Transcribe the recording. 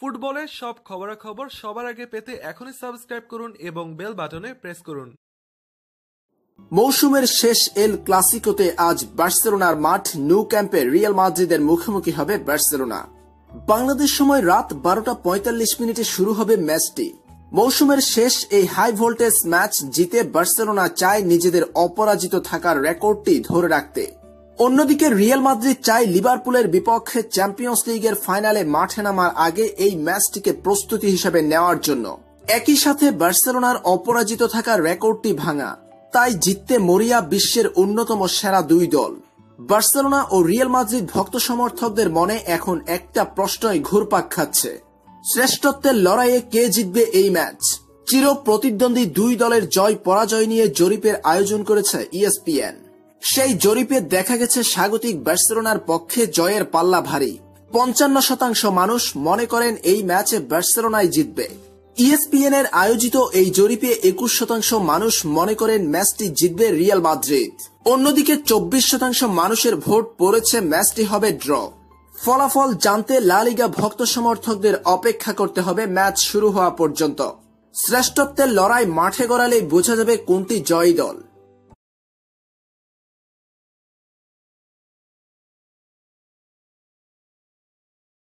ফুটবলের সব খবরাখবর সবার আগে পেতে এখনই সাবস্ক্রাইব করুন এবং বেল বাটনে প্রেস করুন। মৌসুমের শেষ এল ক্লাসিকোতে আজ বার্সেলোনার মাঠ নিউ ক্যাম্পে রিয়াল মাদ্রিদের মুখোমুখি হবে বার্সেলোনা। বাংলাদেশ সময় রাত বারোটা পঁয়তাল্লিশ মিনিটে শুরু হবে ম্যাচটি। মৌসুমের শেষ এই হাই ভোল্টেজ ম্যাচ জিতে বার্সেলোনা চায় নিজেদের অপরাজিত থাকার রেকর্ডটি ধরে রাখতে। অন্যদিকে রিয়াল মাদ্রিদ চায় লিভারপুলের বিপক্ষে চ্যাম্পিয়ন্স লিগের ফাইনালে মাঠে নামার আগে এই ম্যাচটিকে প্রস্তুতি হিসেবে নেওয়ার জন্য। একই সাথে বার্সেলোনার অপরাজিত থাকার রেকর্ডটি ভাঙা। তাই জিততে মরিয়া বিশ্বের অন্যতম সেরা দুই দল। বার্সেলোনা ও রিয়াল মাদ্রিদ ভক্ত সমর্থকদের মনে এখন একটা প্রশ্নই ঘুরপাক খাচ্ছে। শ্রেষ্ঠত্বের লড়াইয়ে কে জিতবে এই ম্যাচ? চির প্রতিদ্বন্দ্বী দুই দলের জয় পরাজয় নিয়ে জরিপের আয়োজন করেছে ইএসপিএন। সেই জরিপে দেখা গেছে স্বাগতিক বার্সেলোনার পক্ষে জয়ের পাল্লা ভারী। পঞ্চান্ন শতাংশ মানুষ মনে করেন এই ম্যাচে বার্সেলোনাই জিতবে। ইএসপিএন এর আয়োজিত এই জরিপে একুশ শতাংশ মানুষ মনে করেন ম্যাচটি জিতবে রিয়াল মাদ্রিদ। অন্যদিকে চব্বিশ শতাংশ মানুষের ভোট পড়েছে ম্যাচটি হবে ড্র। ফলাফল জানতে লালিগা ভক্ত সমর্থকদের অপেক্ষা করতে হবে ম্যাচ শুরু হওয়া পর্যন্ত। শ্রেষ্ঠত্বের লড়াই মাঠে গড়ালেই বোঝা যাবে কোনটি জয়ী দল।